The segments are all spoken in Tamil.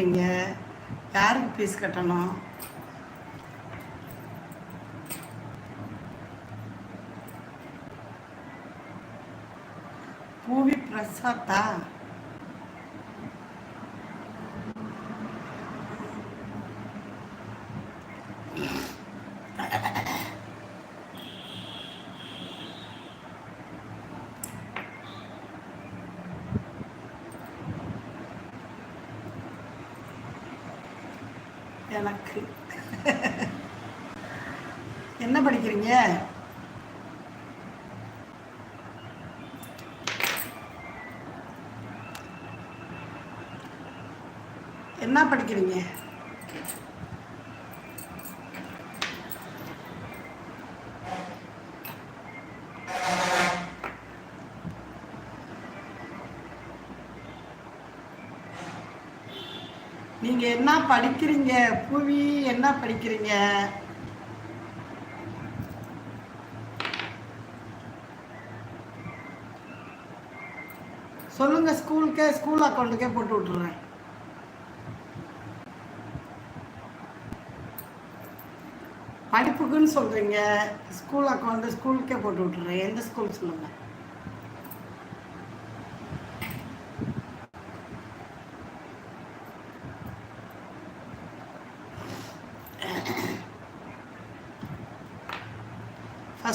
அனுப்புனீங்க யாருக்கு ஃபீஸ் கட்டணும்? பூவி பிரசாத்தா? எனக்கு. என்ன படிக்கிறீங்க? என்ன படிக்கிறீங்க? நீங்க என்ன படிக்கிறீங்க? புவி என்ன படிக்கிறீங்க? சொல்லுங்க ஸ்கூலுக்கே ஸ்கூல் அக்கௌண்ட்டுக்கே போட்டு விட்டுறேன். படிப்புக்குன்னு சொல்றீங்க. ஸ்கூல் அக்கௌண்ட் ஸ்கூலுக்கே போட்டு விட்டுறேன். எந்த ஸ்கூல் சொல்லுங்க?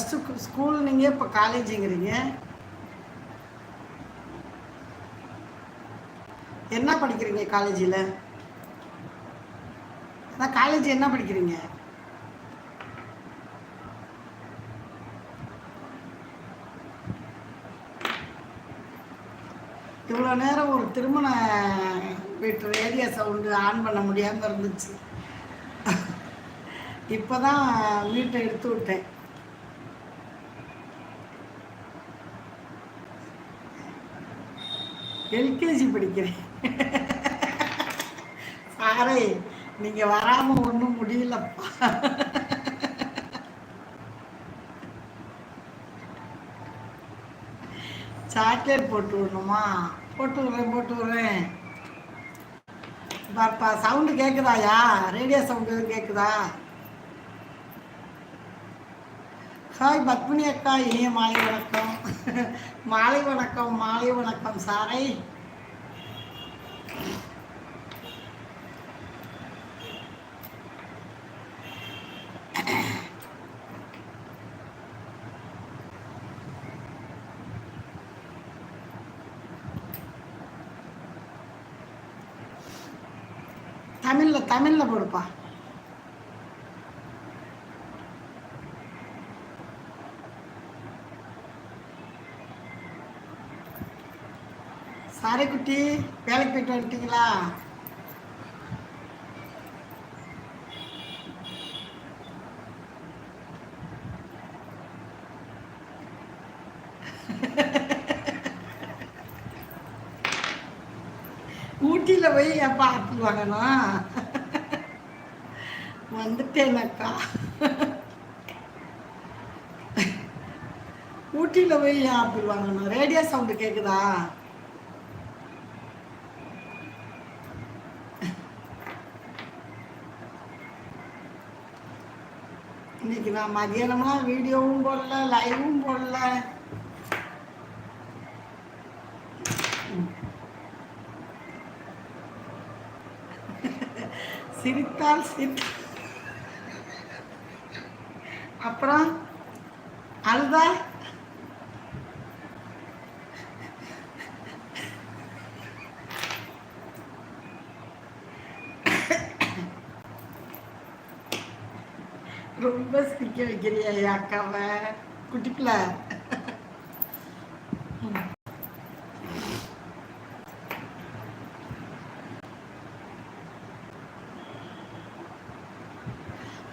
ஃபஸ்ட்டு ஸ்கூல் நீங்கள் இப்போ காலேஜுங்கிறீங்க என்ன படிக்கிறீங்க காலேஜில் அதான் காலேஜ் என்ன படிக்கிறீங்க? இவ்வளோ நேரம் ஒரு திருமண வீட்டு ரேடியோ சவுண்டு ஆன் பண்ண முடியாமல் இருந்துச்சு. இப்போ தான் மீட்டை எடுத்து விட்டேன். எல்கேஜி படிக்கிறேன். சாரே நீங்க வராம ஒன்றும் முடியலப்பா. சாக்லேட் போட்டு விடணுமா? போட்டு விடுறேன் போட்டு விடுறேன். பாப்பா சவுண்டு கேட்குதாயா ரேடியோ சவுண்டு எதுவும் கேட்குதா ஹாய் பத்மினி அக்கா இனிய மாலை வணக்கம். மாலை வணக்கம் மாலை வணக்கம் சாரை. தமிழ்ல தமிழ்ல போடுப்பா. சாரை குட்டி வேலைக்கு போயிட்டு வந்துட்டீங்களா? ஊட்டியில் போய் எப்போ ஆப்பிள் வாங்கணும்? வந்துட்டேனக்கா. ஊட்டியில் போய் ஏன் ஆப்பிள் வாங்கணும். ரேடியோ சவுண்டு கேட்குதா இன்னைக்கு நான் மதியானமாக வீடியோவும் போடல லைவும் போடல. சிரித்தால் சிரி அப்புறம் அழுதா ரொம்ப சிரிக்க வைக்கிறியா என் அக்காவை. குட்டிப்பிள்ள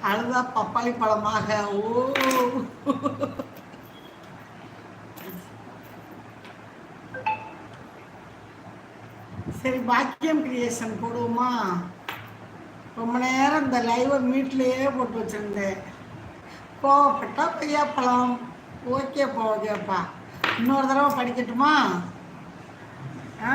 அழுதா பப்பாளி பழமாக. ஓ. சரி பாக்கியம் கிரியேஷன் போடுவோமா? ரொம்ப நேரம் இந்த லைவை மீட்லேயே போட்டு வச்சுருந்தேன். கோவப்பட்டா கொய்யாப்பழம் ஓகேப்பா ஓகேப்பா இன்னொரு தடவை படிக்கட்டுமா? ஆ?